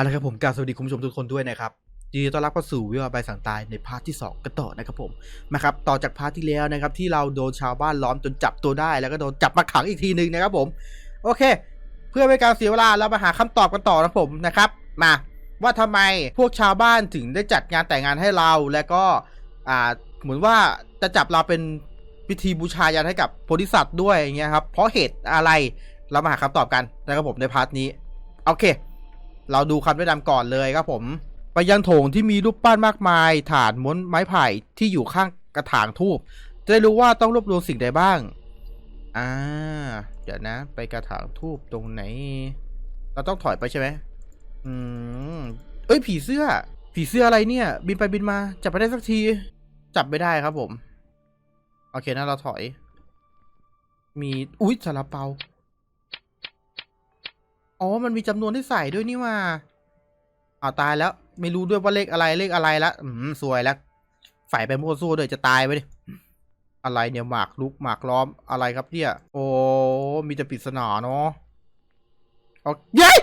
เอาละครับผมกราบสวัสดีคุณผู้ชมทุกคนด้วยนะครับยินดีต้อนรับเข้าสู่วิวาใบสังตายในพาร์ทที่ 2 กันต่อนะครับผมนะครับต่อจากพาร์ทที่แล้วนะครับที่เราโดนชาวบ้านล้อมจนจับตัวได้ แล้วก็โดนจับมาขังอีกทีหนึ่งนะครับผม โอเค เพื่อไม่การเสียเวลาเรามาหาคำตอบกันต่อนะผมนะครับมาว่าทำไมพวกชาวบ้านถึงได้จัดงานแต่งงานให้เราแล้วก็อ่าเหมือนว่าจะจับเราเป็นพิธีบูชายันให้กับโพธิสัตว์ด้วยอย่างเงี้ยครับเพราะเหตุอะไรเรามาหาคำตอบกันนะครับผมในพาร์ทนี้โอเค เราดูคำแนะนำก่อนเลยครับผม ไปยังโถงที่มีรูปปั้นมากมาย ฐานม้วนไม้ไผ่ที่อยู่ข้างกระถางทูบจะได้รู้ว่าต้องรวบรวมสิ่งใดบ้าง อ่า เดี๋ยวนะ ไปกระถางทูบตรงไหน เราต้องถอยไปใช่ไหมอืม เอ้ยผีเสื้อ ผีเสื้ออะไรเนี่ย บินไปบินมา จับไปได้สักที จับไม่ได้ครับผม โอเคนะเราถอย มี อุ๊ยซาลาเปา อ๋อ มันมีจำนวนที่ใส่ด้วยนี่ว่าอาตายแล้ว ไม่รู้ด้วยว่าเลขอะไรเลขอะไรละอืมสวยแล้วใส่ไปมั่วซั่วด้วยจะตายไปดิอะไรเนี่ยหมากลุกหมากล้อมอะไรครับเนี่ย โอ้มีแต่ปริศนาเนาะเอาเย้ย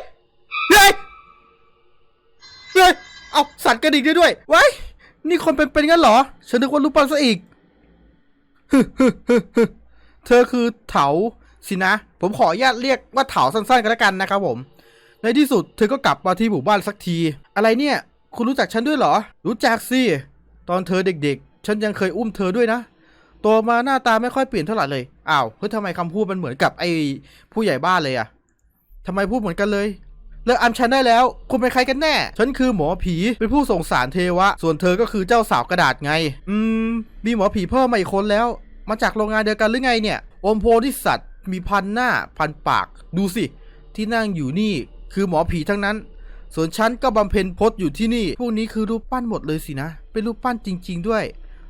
เย้ยเย้ยเอาสัตว์กระดิกได้ด้วยไว้นี่คนเป็นเป็นงั้นเหรอ ฉันนึกว่ารูปปั้นซะอีกเธอคือเถา สินะ ผมขออนุญาตเรียกว่าเถาสั้นๆกันแล้วกันนะครับผม ในที่สุดเธอก็กลับมาที่หมู่บ้านสักที อะไรเนี่ย คุณรู้จักฉันด้วยเหรอ รู้จักสิ ตอนเธอเด็กๆ ฉันยังเคยอุ้มเธอด้วยนะโตมาหน้าตาไม่ค่อยเปลี่ยนเท่าไหร่เลย อ้าว เฮ้ยทำไมคำพูดมันเหมือนกับไอ้ผู้ใหญ่บ้านเลยอะทำไมพูดเหมือนกันเลย เลิกอำฉันได้แล้ว คุณเป็นใครกันแน่ ฉันคือหมอผี เป็นผู้ส่งสารเทวะ ส่วนเธอก็คือเจ้าสาวกระดาษไง อืม มีหมอผีเพิ่มมาอีกคนแล้ว มาจากโรงงานเดียวกันหรือไงเนี่ย อมโพธิสัตว์ มีพันหน้าพันปาก ดูสิ ที่นั่งอยู่นี่คือหมอผีทั้งนั้น ส่วนฉันก็บำเพ็ญพจน์อยู่ที่นี่ พวกนี้คือรูปปั้นหมดเลยสินะ เป็นรูปปั้นจริง ๆ ด้วย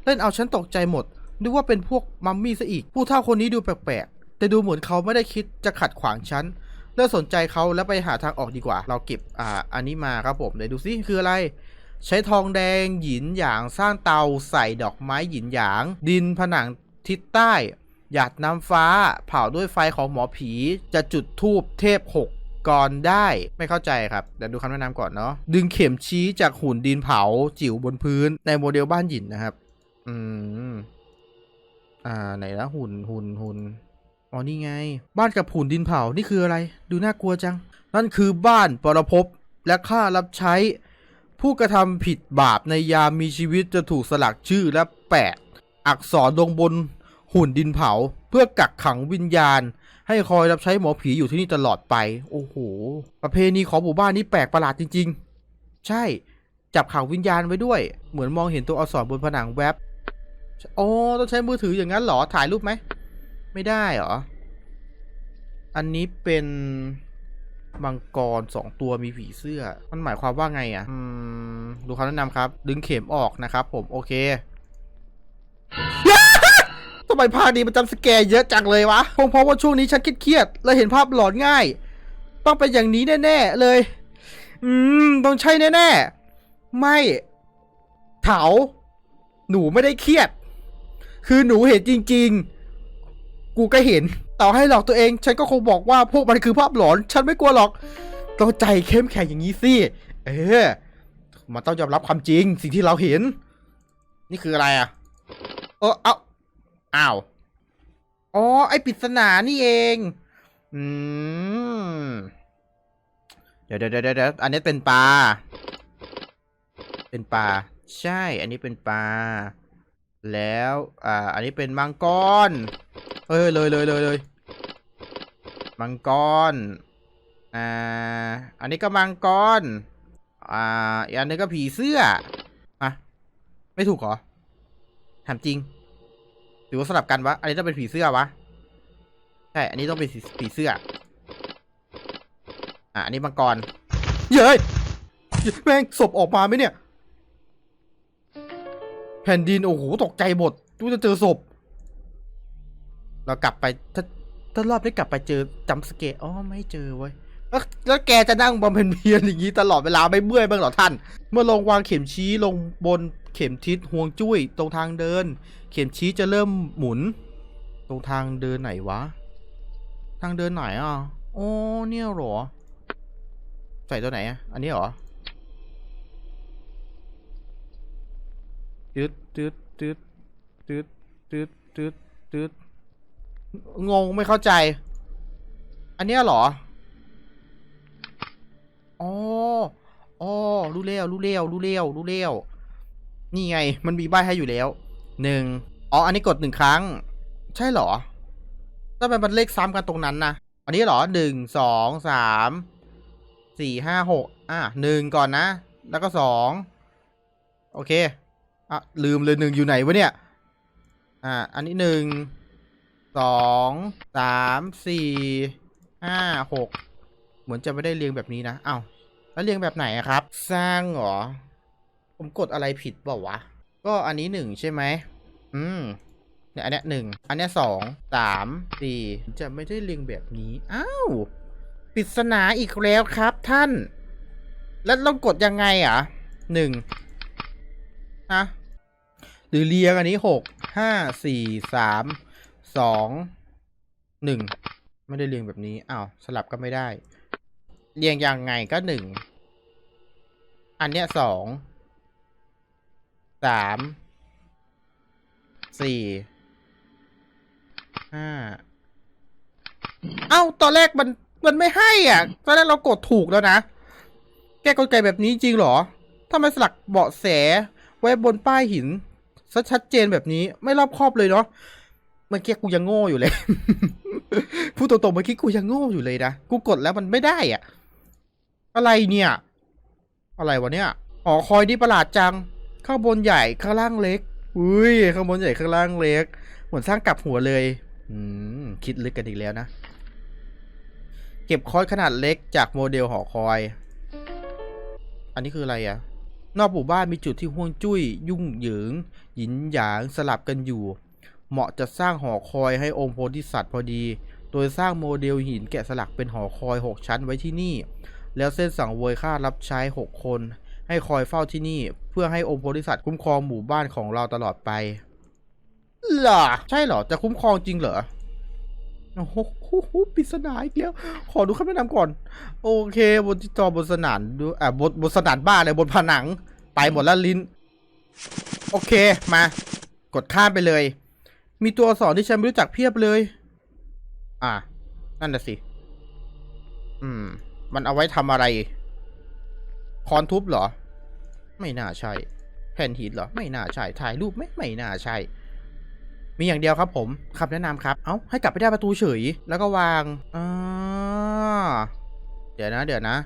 เล่นเอาฉันตกใจหมดนึกว่าเป็นพวกมัมมี่ซะอีก ผู้เฒ่าคนนี้ดูแปลกๆ แต่ดูเหมือนเขาไม่ได้คิดจะขัดขวางฉันเลิกสนใจเขาแล้วไปหาทางออกดีกว่า เราเก็บอ่าอันนี้มาครับผมเดี๋ยวดูซิคืออะไร ใช้ทองแดงหยินหยางสร้างเตาใส่ดอกไม้หยินหยาง ดินผนังทิศใต้ หยาดน้ำฟ้าเผาด้วยไฟของหมอผี จะจุดทูบเทพหกก่อนได้ไม่เข้าใจครับเดี๋ยวดูคำแนะนำก่อนเนาะดึงเข็มชี้จากหุ่นดินเผาจิ๋วบนพื้นในโมเดลบ้านหยินนะครับ อืมอ่าไหนละหุ่นหุ่นหุ่นอ๋อนี่ไง บ้านกับหุ่นดินเผานี่คืออะไร ดูน่ากลัวจัง นั่นคือบ้านปรภพและข้ารับใช้ ผู้กระทำผิดบาปในยามมีชีวิตจะถูกสลักชื่อและแปะอักษรลงบน หุ่นดินเผาเพื่อกักขังวิญญาณ ให้คอยรับใช้หมอผีอยู่ที่นี่ตลอดไป โอ้โห ประเพณีของหมู่บ้านนี้แปลกประหลาดจริง ๆ ใช่ จับขังวิญญาณไว้ด้วย เหมือนมองเห็นตัวอักษรบนผนังแว็บโอ้ต้องใช้มือถืออย่างนั้นเหรอ ถ่ายรูปไหม ไม่ได้เหรอ อันนี้เป็นมังกรสองตัวมีผีเสื้อ มันหมายความว่าไงอะอืมดูคำแนะนำครับ ดึงเข็มออกนะครับผม โอเค ทำไมภาคนี้มันจำสแกร์เยอะจังเลยวะคงเพราะว่าช่วงนี้ฉันเครียดๆและเห็นภาพหลอนง่าย ต้องเป็นอย่างนี้แน่ๆเลย อืมต้องใช่แน่ๆไม่เถาหนูไม่ได้เครียด คือหนูเห็นจริง ๆ กูก็เห็น ต่อให้หลอกตัวเอง ฉันก็คงบอกว่าพวกมันคือภาพหลอน ฉันไม่กลัวหรอกต้องใจเข้มแข็งอย่างนี้สิเออมันต้องยอมรับความจริง สิ่งที่เราเห็น นี่คืออะไรอะ เออเอา อ้าว อ๋อ ไอปริศนานี่เอง อืมเดี๋ยวเดี๋ยวเดี๋ยวเดี๋ยวอันนี้เป็นปลา เป็นปลา ใช่ อันนี้เป็นปลา แล้ว อ่า อันนี้เป็นมังกรเอ้ยเลยเลยเลยเลยมังกร อ่า อันนี้ก็มังกร อ่า อีกอันนี้ก็ผีเสื้ออะไม่ถูกเหรอถามจริง หรือว่าสลับกันวะ อันนี้ต้องเป็นผีเสื้อวะ ใช่ อันนี้ต้องเป็นผีเสื้อ อะ อันนี้มังกร เย้ย แม่งศพออกมาไหมเนี่ย แผ่นดิน โอ้โห ตกใจหมดดูจะเจอศพ เรากลับไป ถ้า ถ้ารอบนี้กลับไปเจอจำสเกตอ๋อ ไม่เจอเว้ยแล้วแล้วแกจะนั่งบำเพ็ญเพียรอย่างนี้ตลอดเวลาไม่เมื่อบ้างหรอท่าน เมื่อลงวางเข็มชี้ลงบนเข็มทิศห่วงจุ้ยตรงทางเดิน ข็มชี้จะเริ่มหมุน ตรงทางเดินไหนวะ ทางเดินไหนอะโอ้เนี่ยเหรอ ใส่ตัวไหนอะ อันนี้เหรอตืดตืดตืดตืดตืดตืดตืดงงไม่เข้าใจ อันเนี้ยเหรออ๋ออ๋อรู้แล้วรู้แล้วรู้แล้วรู้แล้วนี่ไง มันมีใบให้อยู่แล้ว หนึ่งอ๋อ อันนี้กดหนึ่งครั้ง ใช่เหรอถ้าเป็นมันเลขซ้ำกันตรงนั้นนะ อันนี้เหรอหนึ่งสองสามสี่ห้าหกอะหนึ่งก่อนนะ แล้วก็สองโอเค อะ ลืมเลยหนึ่งอยู่ไหนวะเนี่ย อ่า อันนี้หนึ่งสองสามสี่ห้าหกเหมือนจะไม่ได้เรียงแบบนี้นะอ้าวแล้วเรียงแบบไหนครับ สร้างเหรอ ผมกดอะไรผิดเปล่าวะ ก็อันนี้หนึ่งใช่ไหมอืมเนี่ยอันเนี้ยหนึ่งอันเนี้ยสองสามสี่จะไม่ได้เรียงแบบนี้ อ้าวปริศนาอีกแล้วครับท่าน แล้วต้องกดยังไงอะหนึ่งฮะหรือเรียงอันนี้หกห้าสี่สามสองหนึ่งไม่ได้เรียงแบบนี้อ้าวสลับก็ไม่ได้ เรียงยังไงก็หนึ่งอันเนี้ยสอง สามสี่ห้าเอ้า ตอนแรกมันมันไม่ให้อะ ตอนแรกเรากดถูกแล้วนะ แก้กลไกแบบนี้จริงเหรอทำไมสลักเบาะแส ไว้บนป้ายหินซะชัดเจนแบบนี้ไม่รอบครอบเลยเนาะเมื่อกี้กูยังโง่อยู่เลย พูดตรงๆเมื่อกี้กูยังโง่อยู่เลยนะ กูกดแล้วมันไม่ได้อะอะไรเนี่ย อะไรวะเนี่ยหอคอยนี่ประหลาดจัง ข้างบนใหญ่ข้างล่างเล็ก อุ้ยข้างบนใหญ่ข้างล่างเล็ก เหมือนสร้างกลับหัวเลยอืมคิดลึกกันอีกแล้วนะ เก็บคอยขนาดเล็กจากโมเดลหอคอย อันนี้คืออะไรอะนอกหมู่บ้านมีจุดที่ห่วงจุ้ย ยุ่งเหยิง หยินหยางสลับกันอยู่ เหมาะจะสร้างหอคอยให้องค์โพธิสัตว์พอดี โดยสร้างโมเดลหินแกะสลักเป็นหอคอย 6 ชั้นไว้ที่นี่ แล้วเส้นสังเวยค่ารับใช้ 6 คน ให้คอยเฝ้าที่นี่ เพื่อให้องค์โพธิสัตว์คุ้มครองหมู่บ้านของเราตลอดไปเหรอใช่เหรอ จะคุ้มครองจริงเหรอโอ้โหปริศนาอีกแล้ว ขอดูคำแนะนำก่อน โอเคบนที่จอบนสนานดูอ่าบนบนสนานบ้านเลยบนผนัง ไปหมดแล้วลิ้น โอเคมา กดข้ามไปเลย มีตัวอักษรที่ฉันไม่รู้จักเพียบเลย อ่านั่นน่ะสิ อืม มันเอาไว้ทำอะไร คอนทุบเหรอ ไม่น่าใช่ แผ่นหินเหรอ ไม่น่าใช่ ถ่ายรูปไหมไม่น่าใช่ มีอย่างเดียวครับผมคำแนะนำครับ เอ้า ให้กลับไปได้ประตูเฉย แล้วก็วางอ่าเดี๋ยวนะ เดี๋ยวนะ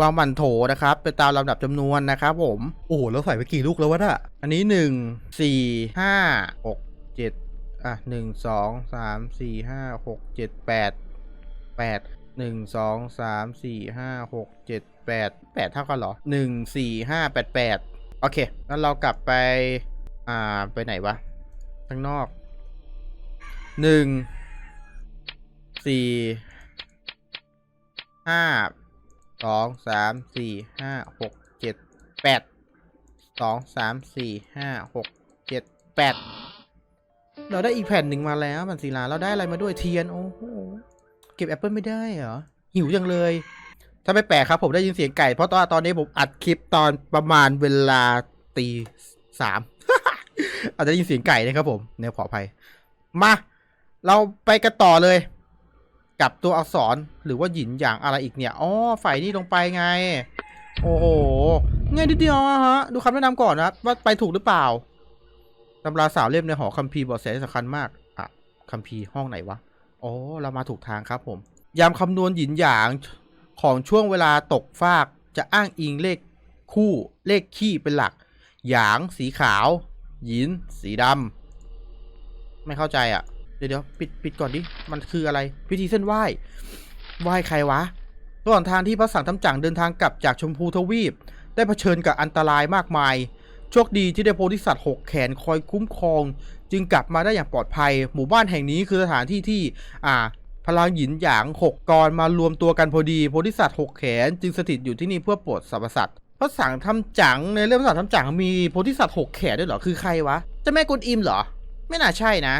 วางหมันโถนะครับ ไปตามลำดับจำนวนนะครับผม โอ้โห แล้วใส่ไปกี่ลูกแล้ววะน่ะ อันนี้หนึ่ง สี่ ห้า หก เจ็ด อะหนึ่ง สอง สาม สี่ ห้า หก เจ็ด แปด แปด หนึ่งสองสามสี่ห้าหกเจ็ดแปดแปดเท่ากันเหรอหนึ่งสี่ห้าแปดแปดโอเคงั้นเรากลับไป อ่า ไปไหนวะ ข้างนอกหนึ่งสี่ห้าสองสามสี่ห้าหกเจ็ดแปดสองสามสี่ห้าหกเจ็ดแปดเราได้อีกแผ่นหนึ่งมาแล้วมันศิลาเราได้อะไรมาด้วยเทียน โอ้โห ก็บแอปเปิลไม่ได้เหรอ หิวจังเลย ถ้าไม่แปลกครับผมได้ยินเสียงไก่ เพราะตอนตอนนี้ผมอัดคลิปตอนประมาณเวลาตีสามอาจจะได้ยินเสียงไก่นะครับผมเนี่ยขออภัย มา เราไปกันต่อเลย กับตัวอักษรหรือว่าหยินอย่างอะไรอีกเนี่ยอ๋อฝ่ายนี้ลงไปไง โอ้โหง่ายนิดเดียวฮะ ดูคำแนะนำก่อนนะว่าไปถูกหรือเปล่าตำราสาวเล่มในหอคัมภีร์บอกแสสำคัญมาก อะคัมภีร์ห้องไหนวะ โอ๋อเรามาถูกทางครับผม ยามคำนวณหยินหยางของช่วงเวลาตกฟากจะอ้างอิงเลขคู่เลขขี้เป็นหลัก หยางสีขาว หยิน สีดำไม่เข้าใจอะ เดี๋ยวเดี๋ยวปิดปิดก่อนดิ มันคืออะไร พิธีเส้นไหว้ ไหว้ใครวะระหว่างทางที่พระสังทำจังเดินทางกลับจากชมพูทวีป ได้เผชิญกับอันตรายมากมาย โชคดีที่ได้โพธิสัตว์หกแขนคอยคุ้มครอง จึงกลับมาได้อย่างปลอดภัย หมู่บ้านแห่งนี้คือสถานที่ที่อ่าพลังหยินหยางหกกรมารวมตัวกันพอดีโพธิสัตว์หกแขน จึงสถิตอยู่ที่นี่เพื่อโปรดสรรพสัตว์พระสังทำจังในเรื่องพระสังทำจังมีโพธิสัตว์หกแขนด้วยเหรอคือใครวะจะแม่กุนอิมเหรอ ไม่น่าใช่นะ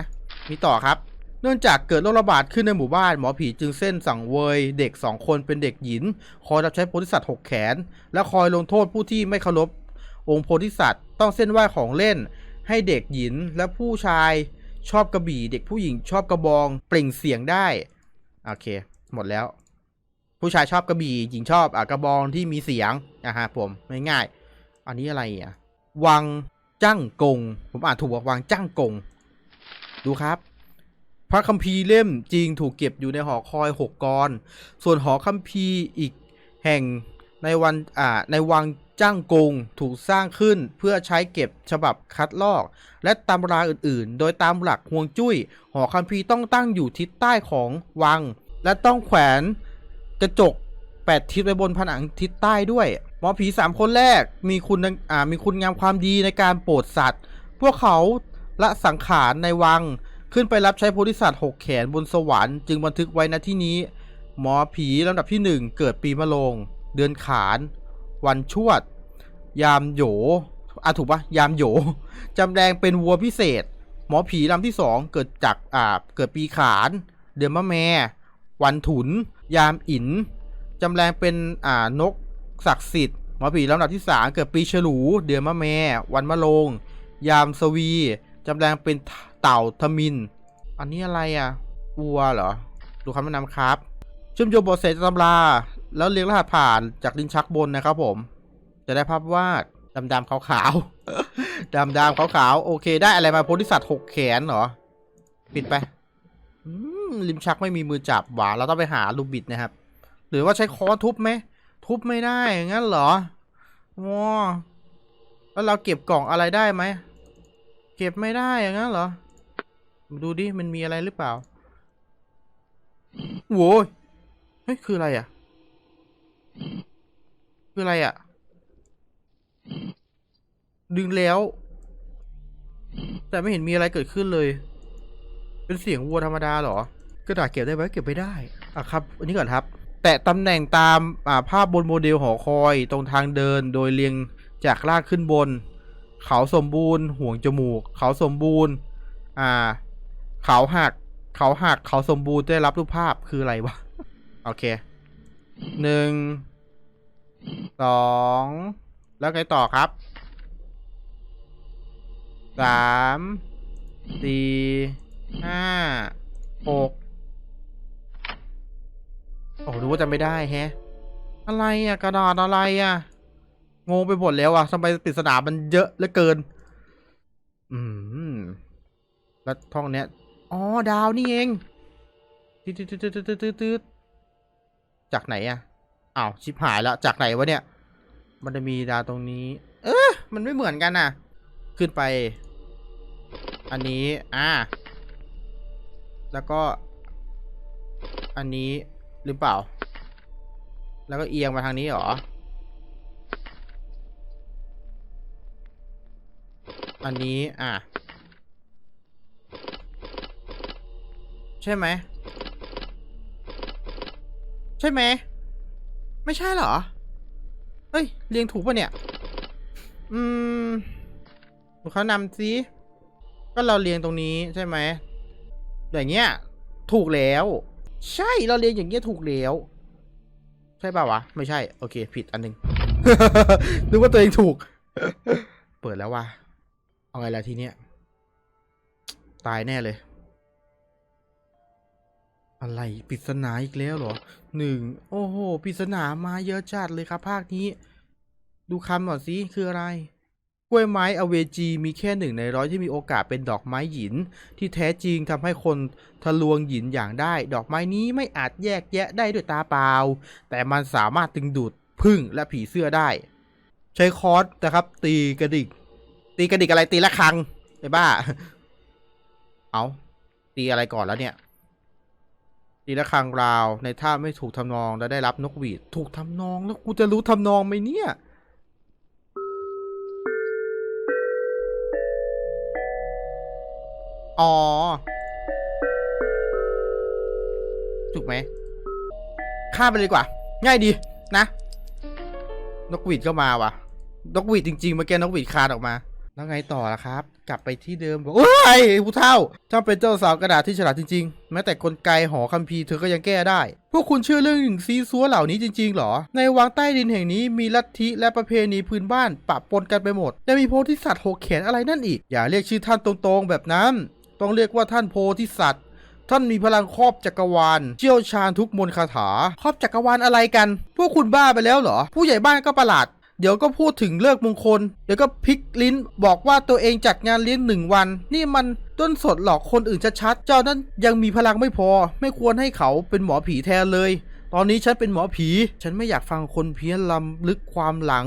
มีต่อครับเนื่องจากเกิดโรคระบาดขึ้นในหมู่บ้านหมอผีจึงเส้นสั่งเวยเด็กสองคนเป็นเด็กหญิงคอยรับใช้โพธิสัตว์หกแขน และคอยลงโทษผู้ที่ไม่เคารพองค์โพธิสัตว์ ต้องเส้นไหว้ของเล่น ให้เด็กหญิงและผู้ชายชอบกระบี่ เด็กผู้หญิงชอบกระบอง เปล่งเสียงได้ โอเค หมดแล้ว ผู้ชายชอบกระบี่ หญิงชอบอะกระบองที่มีเสียงนะฮะผมง่ายๆอันนี้อะไรอะ วังจ้างกง ผมอ่านถูกว่าวังจ้างกง ดูครับ พระคัมภีร์เล่มจริงถูกเก็บอยู่ในหอคอยหกกร ส่วนหอคัมภีร์อีกแห่งในวันอ่าในวัง จ้างกงถูกสร้างขึ้นเพื่อใช้เก็บฉบับคัดลอก และตำราอื่นๆ โดยตามหลักฮวงจุ้ย หอคัมภีร์ต้องตั้งอยู่ทิศใต้ของวัง และต้องแขวนกระจกแปดทิศไว้บนผนังทิศใต้ด้วย หมอผีสามคนแรกมีคุณอ่ามีคุณงามความดีในการโปรดสัตว์ พวกเขาละสังขารในวัง ขึ้นไปรับใช้โพธิสัตว์หกแขนบนสวรรค์จึงบันทึกไว้ณที่นี้ หมอผีลำดับที่หนึ่งเกิดปีมะโรงเดือนขาน วันชวด ยามโหยอะถูกปะยามโหยจำแรงเป็นวัวพิเศษ หมอผีลำที่สองเกิดจากอ่าเกิดปีขาน เดือนมะแม่วันถุน ยามอินจำแรงเป็นอ่านกศักดิ์สิทธิ์หมอผีลำดับที่สามเกิดปีฉลู เดือนมะแม่วันมะโรงยามสวี จำแรงเป็นเต่าทมิน อันนี้อะไรอะวัวเหรอ ดูคำแนะนำครับ เชื่อมโยงบทเสร็จตำรา แล้วเรียงรหัสผ่านจากลิ้นชักบนนะครับผม จะได้ภาพวาดดำดำๆขาวๆดำดำๆขาวๆโอเค ได้อะไรมาโพธิสัตว์หกแขนเหรอ ปิดไปลิ้นชักไม่มีมือจับหวาเราต้องไปหาลูบิดนะครับ หรือว่าใช้ค้อนทุบไหมทุบไม่ได้งั้นเหรอว้าแล้วเราเก็บกล่องอะไรได้ไหมเก็บไม่ได้อย่างนั้นเหรอ ดูดิ มันมีอะไรหรือเปล่าโว้ยเฮ้ย คืออะไรอะ คืออะไรอะ ดึงแล้ว แต่ไม่เห็นมีอะไรเกิดขึ้นเลย เป็นเสียงวัวธรรมดาเหรอกระดาษเก็บได้ไหมเก็บไม่ได้อะครับ อันนี้ก่อนครับ แตะตำแหน่งตามอ่าภาพบนโมเดลหอคอยตรงทางเดินโดยเรียงจากล่างขึ้นบน เขาสมบูรณ์ ห่วงจมูก เขาสมบูรณ์ อ่า เขาหัก เขาหัก เขาสมบูรณ์ได้รับรูปภาพคืออะไรวะ โอเค หนึ่งสองแล้วไงต่อครับสามสี่ห้าหกโอ้ดูว่าจะไม่ได้แฮะ อะไรอะ กระดาษอะไรอะงงไปหมดแล้วอะทำไมปริศนามันเยอะเหลือเกิน อืม แล้วท่องเนี้ย อ๋อ ดาวนี่เองตืดตืดตืดตืดตืดตืดตืด จากไหนอะอ้าวชิบหายแล้วจากไหนวะเนี่ย มันจะมีดาวตรงนี้ เออมันไม่เหมือนกันน่ะขึ้นไป อันนี้อ่าแล้วก็ อันนี้หรือเปล่า แล้วก็เอียงมาทางนี้หรอ อันนี้อะใช่ไหม ใช่ไหม ไม่ใช่เหรอ เฮ้ย เรียงถูกปะเนี่ย อืมดูเขานำสิก็เราเรียงตรงนี้ใช่ไหมอย่างเงี้ย ถูกแล้ว ใช่เราเรียงอย่างเงี้ยถูกแล้ว ใช่ป่าวะ ไม่ใช่ โอเค ผิดอันหนึงนึกว่าตัวเองถูก เปิดแล้วว่ะเอาไงล่ะทีเนี้ยตายแน่เลย อะไรปริศนาอีกแล้วเหรอหนึ่งโอ้โหปริศนามาเยอะจัดเลยครับ ภาคนี้ ดูคำหน่อยสิคืออะไร กล้วยไม้อเวจีมีแค่หนึ่งในร้อยที่มีโอกาสเป็นดอกไม้หยิน ที่แท้จริงทำให้คนทะลวงหยินอย่างได้ ดอกไม้นี้ไม่อาจแยกแยะได้ด้วยตาเปล่า แต่มันสามารถดึงดูดพึ่งและผีเสื้อได้ ใช้คอร์สนะครับ ตีกระดิก ตีกระดิกอะไรตีละครังไอ้บ้า เอาตีอะไรก่อนแล้วเนี่ย ตีละครังราวในท่าไม่ถูกทำนองและได้รับนกหวีด ถูกทำนองแล้วกูจะรู้ทำนองไหมเนี่ยอ๋อถูกไหมข้ามไปเลยกว่า ง่ายดีนะ นกหวีดก็มาว่ะ นกหวีดจริงๆเมื่อกี้นกหวีดคานออกมา แล้วไงต่อล่ะครับ กลับไปที่เดิมบอกโอ้ยผู้เฒ่าถ้าเป็นเจ้าสาวกระดาษที่ฉลาดจริงๆ แม้แต่กลไกหอคัมภีร์เธอก็ยังแก้ได้ พวกคุณเชื่อเรื่องหนึ่งซีซัวเหล่านี้จริงๆหรอ ในวังใต้ดินแห่งนี้มีลัทธิและประเพณีพื้นบ้านปะปนกันไปหมดยังมีโพธิสัตว์หกแขนอะไรนั่นอีก อย่าเรียกชื่อท่านตรงๆ แบบนั้น ต้องเรียกว่าท่านโพธิสัตว์ท่านมีพลังครอบจักรวาล เชี่ยวชาญทุกมนต์คาถา ครอบจักรวาลอะไรกัน พวกคุณบ้าไปแล้วเหรอ ผู้ใหญ่บ้านก็ประหลาด เดี๋ยวก็พูดถึงเลิกมงคล เดี๋ยวก็พลิกลิ้นบอกว่าตัวเองจัดงานเลี้ยงหนึ่งวัน นี่มันต้นสดหลอกคนอื่นชัดๆ เจ้านั้นยังมีพลังไม่พอ ไม่ควรให้เขาเป็นหมอผีแทนเลย ตอนนี้ฉันเป็นหมอผี ฉันไม่อยากฟังคนเพี้ยนลำลึกความหลัง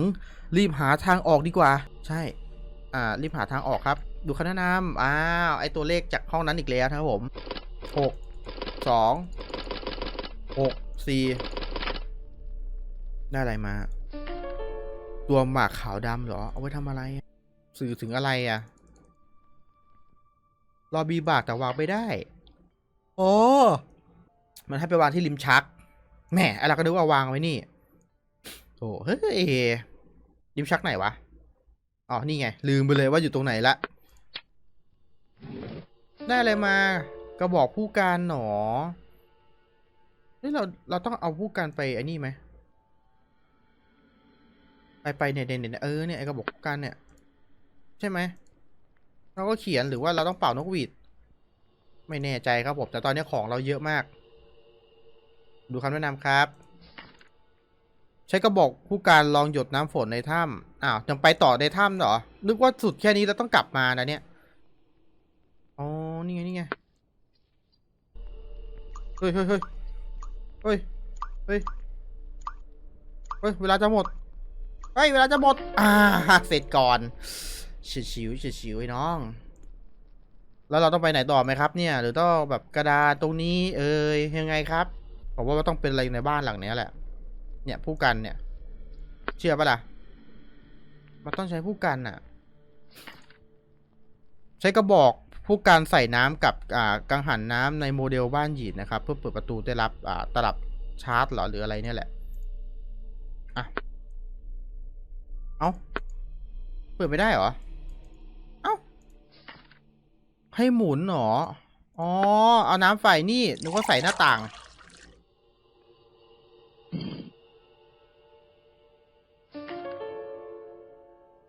รีบหาทางออกดีกว่า ใช่ อ่า รีบหาทางออกครับ ดูคำแนะนำอ้าว ไอตัวเลขจากห้องนั้นอีกแล้วนะครับผมหกสองหกสี่ได้อะไรมา ตัวหมากขาวดำเหรอ เอาไว้ทำอะไร สื่อถึงอะไรอะรอบีบาทแต่วางไม่ได้โอ้มันให้ไปวางที่ริมชัก แหมไอเราก็นึกว่าวางไว้นี่โอ้เฮ้ยริมชักไหนวะ อ๋อ นี่ไง ลืมไปเลยว่าอยู่ตรงไหนละ ได้อะไรมากระบอกผู้การหนอเฮ้ยเรา เราต้องเอาผู้การไปไอ้นี่ไหม ไปไปเนี่ยเนี่ยเนี่ยเออเนี่ยไอ้กระบอกผู้การเนี่ย ใช่ไหมเราก็เขียนหรือว่าเราต้องเป่านกหวีด ไม่แน่ใจครับผมแต่ตอนนี้ของเราเยอะมาก ดูคำแนะนำครับ ใช้กระบอกผู้การลองหยดน้ำฝนในถ้ำอ้าวยังไปต่อในถ้ำเหรอ นึกว่าสุดแค่นี้แล้วต้องกลับมานะเนี่ยอ๋อนี่ไงนี่ไงเฮ้ยเฮ้ยเฮ้ยเฮ้ยเฮ้ยเฮ้ยเวลาจะหมด เฮ้ยเวลาจะหมด อ่า เสร็จก่อนฉิวฉิวฉิวฉิวไอ้น้อง แล้วเราต้องไปไหนต่อไหมครับ เนี่ย หรือต้องแบบกระดาษตรงนี้ เอ้ยยังไงครับผมว่าต้องเป็นอะไรในบ้านหลังนี้แหละ เนี่ยผู้กันเนี่ย เชื่อปะล่ะ มันต้องใช้ผู้กันอะใช้กระบอกผู้การใส่น้ำกับอ่ากังหันน้ำในโมเดลบ้านหยีดนะครับ เพื่อเปิดประตูได้รับอ่าตลับชาร์จหรอหรืออะไรเนี่ยแหละ อะ เอาเปิดไม่ได้เหรอ เอ้า ให้หมุนเหรอ อ๋อ เอาน้ำใส่นี่ นึกว่าใส่หน้าต่าง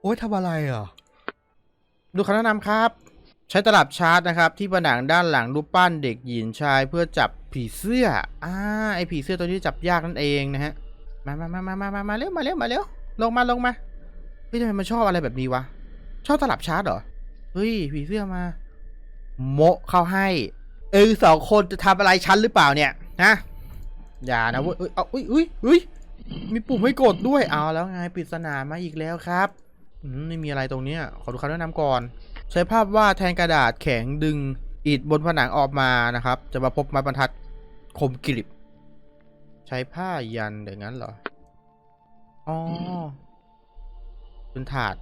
โอ้ยทำอะไรอะ ดูคำแนะนำครับ ใช้ตลับชาร์จนะครับ ที่ผนังด้านหลังรูปปั้นเด็กหญิงชายเพื่อจับผีเสื้อ อ่า ไอผีเสื้อตัวนี้จับยากนั่นเองนะฮะ มามามามามามามาเร็ว มาเร็ว มาเร็ว ลงมา ลงมา เฮ้ยทำไมมันชอบอะไรแบบนี้วะ ชอบตลับชาร์จเหรอ เฮ้ยผีเสื้อมา โมะเข้าให้ เออสองคนจะทำอะไรฉันหรือเปล่าเนี่ยฮะอย่านะเว้ยเอ้ยเอาอุ้ยอุ้ยอุ้ยมีปุ่มให้กดด้วยเอาแล้วไงปริศนามาอีกแล้วครับอืมไม่มีอะไรตรงเนี้ยขอดูคำแนะนำก่อน ใช้ภาพวาดแทนกระดาษแข็งดึงอิฐบนผนังออกมานะครับ จะมาพบไม้บรรทัดคมกริบ ใช้ผ้ายันเดี๋ยวงั้นเหรออ๋อ เป็นถาด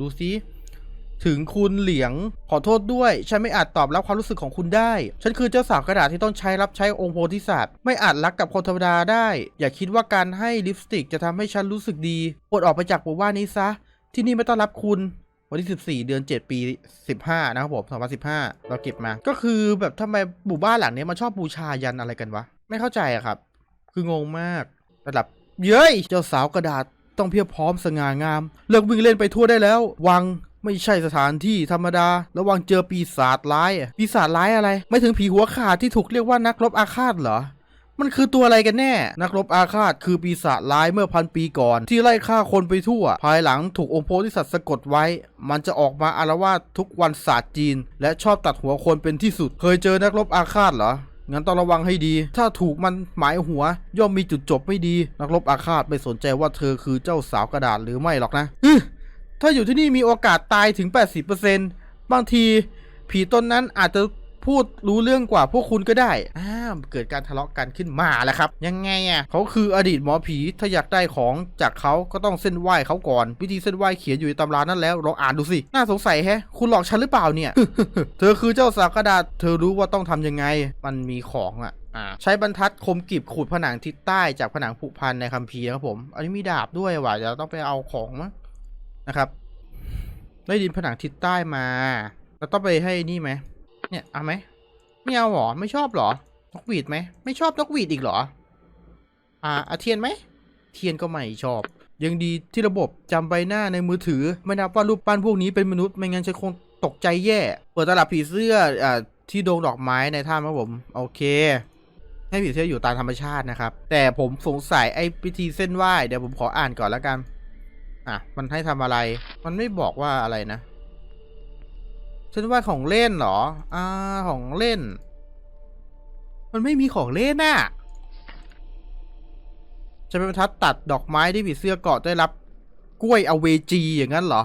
ดูซิ ถึงคุณเหลียงขอโทษด้วย ฉันไม่อาจตอบรับความรู้สึกของคุณได้ ฉันคือเจ้าสาวกระดาษที่ต้องใช้รับใช้องค์โพธิสัตว์ไม่อาจรักกับคนธรรมดาได้ อย่าคิดว่าการให้ลิปสติกจะทำให้ฉันรู้สึกดีปลดออกไปจากหมู่บ้านนี้ซะ ที่นี่ไม่ต้อนรับคุณวันที่ 14 เดือน 7 ปี 15 นะครับผม2015 เราเก็บมา ก็คือแบบทำไมหมู่บ้านหลังนี้มันชอบบูชายันอะไรกันวะ ไม่เข้าใจอะครับ คืองงมาก ระดับ เย้ย เจ้าสาวกระดาษ ต้องเพียบพร้อมสง่างาม เลิกวิ่งเล่นไปทั่วได้แล้ว วังไม่ใช่สถานที่ธรรมดา ระวังเจอปีศาจร้ายอะปีศาจร้ายอะไร ไม่ถึงผีหัวขาดที่ถูกเรียกว่านักรบอาฆาตเหรอมันคือตัวอะไรกันแน่ นักรบอาฆาตคือปีศาจร้ายเมื่อพันปีก่อน ที่ไล่ฆ่าคนไปทั่ว ภายหลังถูกองค์โพธิสัตว์สะกดไว้ มันจะออกมาอารวาสทุกวันศาสตร์จีน และชอบตัดหัวคนเป็นที่สุด เคยเจอนักรบอาฆาตเหรอ งั้นต้องระวังให้ดี ถ้าถูกมันหมายหัว ย่อมมีจุดจบไม่ดี นักรบอาฆาตไม่สนใจว่าเธอคือเจ้าสาวกระดาษหรือไม่หรอกนะฮึถ้าอยู่ที่นี่มีโอกาสตายถึง 80%บางที ผีตนนั้นอาจจะ พูดรู้เรื่องกว่าพวกคุณก็ได้อ้าวเกิดการทะเลาะกันขึ้นมาแล้วครับ ยังไงอะเขาคืออดีตหมอผีถ้าอยากได้ของจากเขาก็ต้องเส้นไหว้เขาก่อน วิธีเส้นไหว้เขียนอยู่ในตำรานั่นแล้วลองอ่านดูสิ น่าสงสัยแฮะ คุณหลอกฉันหรือเปล่าเนี่ย เธอคือเจ้าสากดาเธอรู้ว่าต้องทำยังไง มันมีของอะใช้บรรทัดคมกรีบขูดผนังทิศใต้จากผนังผุพันในคัมภีร์ครับผม อันนี้มีดาบด้วยว่ะเดี๋ยวต้องไปเอาของมั้งนะครับ ได้ดินผนังทิศใต้มา เราต้องไปให้นี่ไหม เนี่ยเอาไหมไม่เอาหรอไม่ชอบหรอนกหวีดไหมไม่ชอบนกหวีดอีกหรอ อ่าอาเทียนไหมเทียนก็ไม่ชอบ ยังดีที่ระบบจำใบหน้าในมือถือ ไม่นับว่ารูปปั้นพวกนี้เป็นมนุษย์ไม่งั้นฉันคงตกใจแย่เปิดตลับผีเสื้ออ่าที่โดงดอกไม้ในถ้ำครับผมโอเค ให้ผีเสื้ออยู่ตามธรรมชาตินะครับ แต่ผมสงสัยไอ้พิธีเส้นไหว้เดี๋ยวผมขออ่านก่อนแล้วกัน อะ มันให้ทำอะไร มันไม่บอกว่าอะไรนะ เส้นไหว้ของเล่นเหรอ อ่า ของเล่น มันไม่มีของเล่นน่ะ จะเป็นบรรทัดตัดดอกไม้ที่ผีเสื้อเกาะได้รับ กล้วยอเวจีอย่างนั้นเหรอ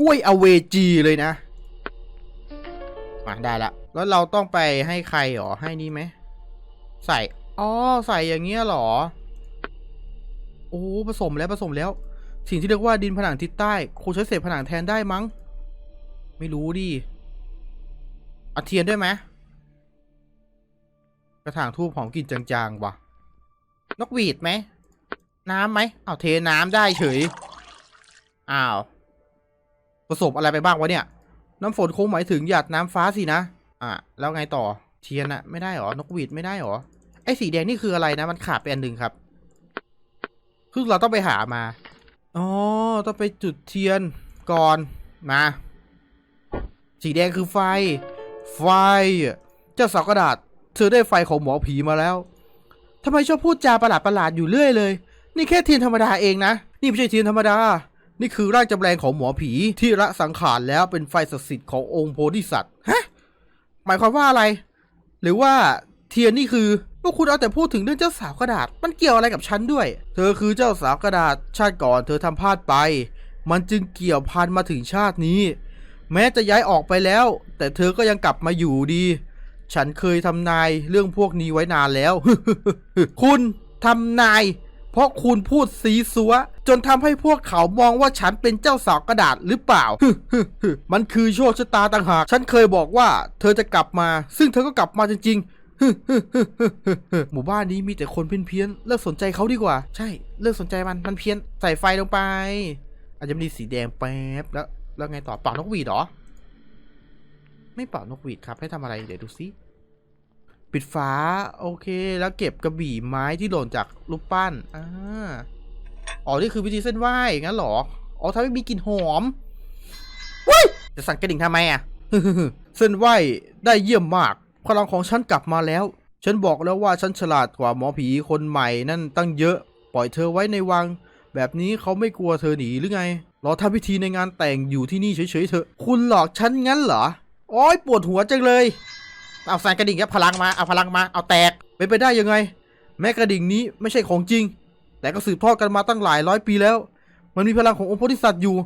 กล้วยอเวจีเลยนะ มาได้ละ แล้วเราต้องไปให้ใครหรอ ให้นี่ไหม ใส่ อ๋อ ใส่อย่างเงี้ยเหรอ โอ้ผสมแล้วผสมแล้ว สิ่งที่เรียกว่าดินผนังทิศใต้คงใช้เศษผนังแทนได้มั้ง ไม่รู้ดิอาเทียนด้วยไหมกระถางทูบหอมกลิ่นจางๆว่ะ นกหวีดไหม น้ำไหมเอาเทน้ำได้เฉย อ้าวผสมอะไรไปบ้างวะเนี่ย น้ำฝนคงหมายถึงหยาดน้ำฟ้าสินะ อะ แล้วไงต่อ เทียนอะไม่ได้หรอ นกหวีดไม่ได้หรอ ไอ้สีแดงนี่คืออะไรนะ มันขาดไปอันหนึ่งครับ คือเราต้องไปหามา อ๋อ ต้องไปจุดเทียนก่อน มา สีแดงคือไฟ ไฟ เจ้าสาวกระดาษ เธอได้ไฟของหมอผีมาแล้วทำไมชอบพูดจาประหลาดประหลาดๆอยู่เรื่อยเลย นี่แค่เทียนธรรมดาเองนะ นี่ไม่ใช่เทียนธรรมดา นี่คือร่างจำแรงของหมอผีที่ละสังขารแล้วเป็นไฟศักดิ์สิทธิ์ขององค์โพธิสัตว์ ฮะ หมายความว่าอะไร หรือว่าเทียนนี่คือพวกคุณเอาแต่พูดถึงเรื่องเจ้าสาวกระดาษ มันเกี่ยวอะไรกับฉันด้วย เธอคือเจ้าสาวกระดาษ ชาติก่อนเธอทำพลาดไป มันจึงเกี่ยวพันมาถึงชาตินี้ แม้จะย้ายออกไปแล้ว แต่เธอก็ยังกลับมาอยู่ดี ฉันเคยทำนายเรื่องพวกนี้ไว้นานแล้ว คุณทำนาย เพราะคุณพูดสีสัว จนทำให้พวกเขามองว่าฉันเป็นเจ้าสาวกระดาษหรือเปล่า มันคือโชคชะตาต่างหาก ฉันเคยบอกว่า เธอจะกลับมา ซึ่งเธอก็กลับมาจริงๆหมู่บ้านนี้มีแต่คนเพี้ยนๆเลิกสนใจเขาดีกว่า ใช่ เลิกสนใจมัน มันเพี้ยน ใส่ไฟลงไป อาจจะมีสีแดงแป๊บแล้ว แล้วไงต่อเป่านกหวีดหรอ ไม่เป่านกหวีดครับ ให้ทำอะไร เดี๋ยวดูซิ ปิดฝา โอเค แล้วเก็บกระบี่ไม้ที่หล่นจากรูปปั้นอ่าอ๋อ นี่คือวิธีเส้นไหว้งั้นหรอ อ๋อทำให้มีกลิ่นหอมว้ยจะสั่นกระดิ่งทำไมอะเส้นไหว้ได้เยี่ยมมาก พลังของฉันกลับมาแล้ว ฉันบอกแล้วว่าฉันฉลาดกว่าหมอผีคนใหม่นั่นตั้งเยอะ ปล่อยเธอไว้ในวัง แบบนี้เขาไม่กลัวเธอหนีหรือไงรอทำพิธีในงานแต่งอยู่ที่นี่เฉยๆเถอะ คุณหลอกฉันงั้นเหรอโอ้ยปวดหัวจังเลย เอาแซนกระดิ่งครับพลังมาเอาพลังมาเอาแตกไปไปได้ยังไง แม้กระดิ่งนี้ไม่ใช่ของจริง แต่ก็สืบทอดกันมาตั้งหลายร้อยปีแล้ว มันมีพลังขององค์โพธิสัตว์อยู่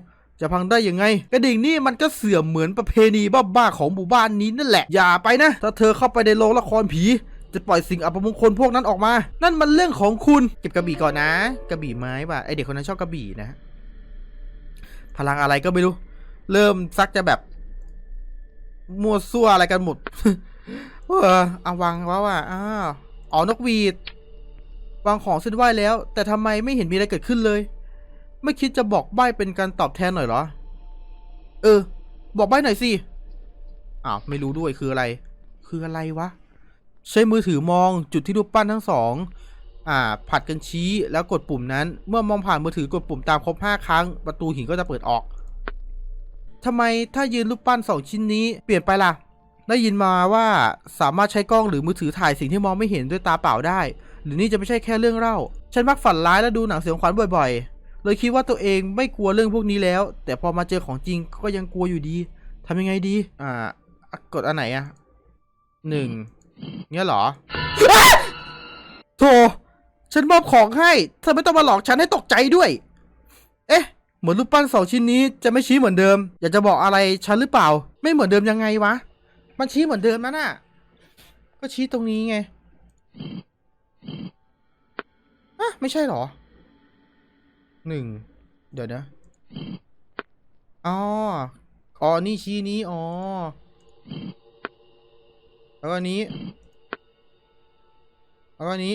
จะพังได้ยังไง กระดิ่งนี่มันก็เสื่อมเหมือนประเพณีบ้าๆของหมู่บ้านนี้นั่นแหละอย่าไปนะ ถ้าเธอเข้าไปในโรงละครผี จะปล่อยสิ่งอัปมงคลพวกนั้นออกมา นั่นมันเรื่องของคุณ เก็บกระบี่ก่อนนะ กระบี่ไม้ป่ะ ไอเด็กคนนั้นชอบกระบี่นะ พลังอะไรก็ไม่รู้ เริ่มซักจะแบบ มั่วซั่วอะไรกันหมด เออเอาวางว่าว่าอ้าวอ๋อนกหวีด วางของเส้นไหว้แล้ว แต่ทำไมไม่เห็นมีอะไรเกิดขึ้นเลย ไม่คิดจะบอกใบ้เป็นการตอบแทนหน่อยเหรอ เออ บอกใบ้หน่อยสิ อ้าว ไม่รู้ด้วยคืออะไร คืออะไรวะ ใช้มือถือมองจุดที่รูปปั้นทั้งสองอ่าผัดกันชี้แล้วกดปุ่มนั้น เมื่อมองผ่านมือถือกดปุ่มตามครบห้าครั้ง ประตูหินก็จะเปิดออกทำไมถ้ายืนรูปปั้นสองชิ้นนี้เปลี่ยนไปล่ะ ได้ยินมาว่าสามารถใช้กล้องหรือมือถือถ่ายสิ่งที่มองไม่เห็นด้วยตาเปล่าได้ หรือนี่จะไม่ใช่แค่เรื่องเล่า ฉันมักฝันร้ายและดูหนังสยองขวัญบ่อยๆ เลยคิดว่าตัวเองไม่กลัวเรื่องพวกนี้แล้ว แต่พอมาเจอของจริงก็ยังกลัวอยู่ดีทำยังไงดี อ่ากดอันไหนอะหนึ่ง เงี้ยเหรอโธ่ฉันมอบของให้เธอไม่ต้องมาหลอกฉันให้ตกใจด้วย เอ๊ะ เหมือนรูปปั้นสองชิ้นนี้จะไม่ชี้เหมือนเดิม อยากจะบอกอะไรฉันหรือเปล่า ไม่เหมือนเดิมยังไงวะ มันชี้เหมือนเดิมนะน่ะ ก็ชี้ตรงนี้ไงอะไม่ใช่เหรอ หนึ่ง เดี๋ยวนะอ๋อ อ๋อ นี่ชี้นี้ อ๋อ แล้วก็นี้ แล้วก็นี้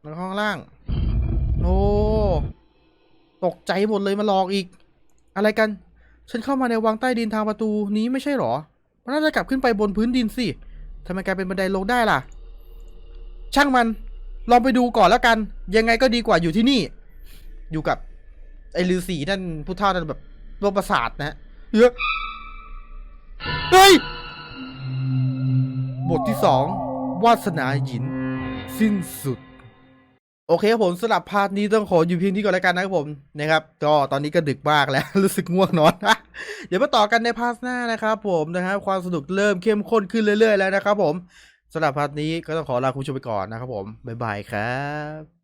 แล้วก็ข้างล่าง โอ้ตกใจหมดเลยมาหลอกอีก อะไรกัน ฉันเข้ามาในวังใต้ดินทางประตูนี้ไม่ใช่หรอ มันน่าจะกลับขึ้นไปบนพื้นดินสิทำไมกลายเป็นบันไดลงได้ล่ะ ช่างมัน ลองไปดูก่อนแล้วกัน ยังไงก็ดีกว่าอยู่ที่นี่ อยู่กับ ไอ้ฤาษีนั่นผู้เฒ่านั่นแบบโรคประสาทนะฮะเฮ้ย บทที่สองวาสนาหยิน สิ้นสุด โอเคครับผมสำหรับพาร์ทนี้ต้องขออยู่เพียงที่ก่อนแล้วกันนะครับผมนะครับก็ตอนนี้ก็ดึกมากแล้ว รู้สึกง่วงนอนเดี๋ยวมาต่อกันในพาร์ทหน้านะครับผมนะครับความสนุกเริ่มเข้มข้นขึ้นเรื่อย ๆ แล้วนะครับผมสำหรับพาร์ทนี้ก็ต้องขอลาคุณผู้ชมไปก่อนนะครับผมบ๊ายบายครับ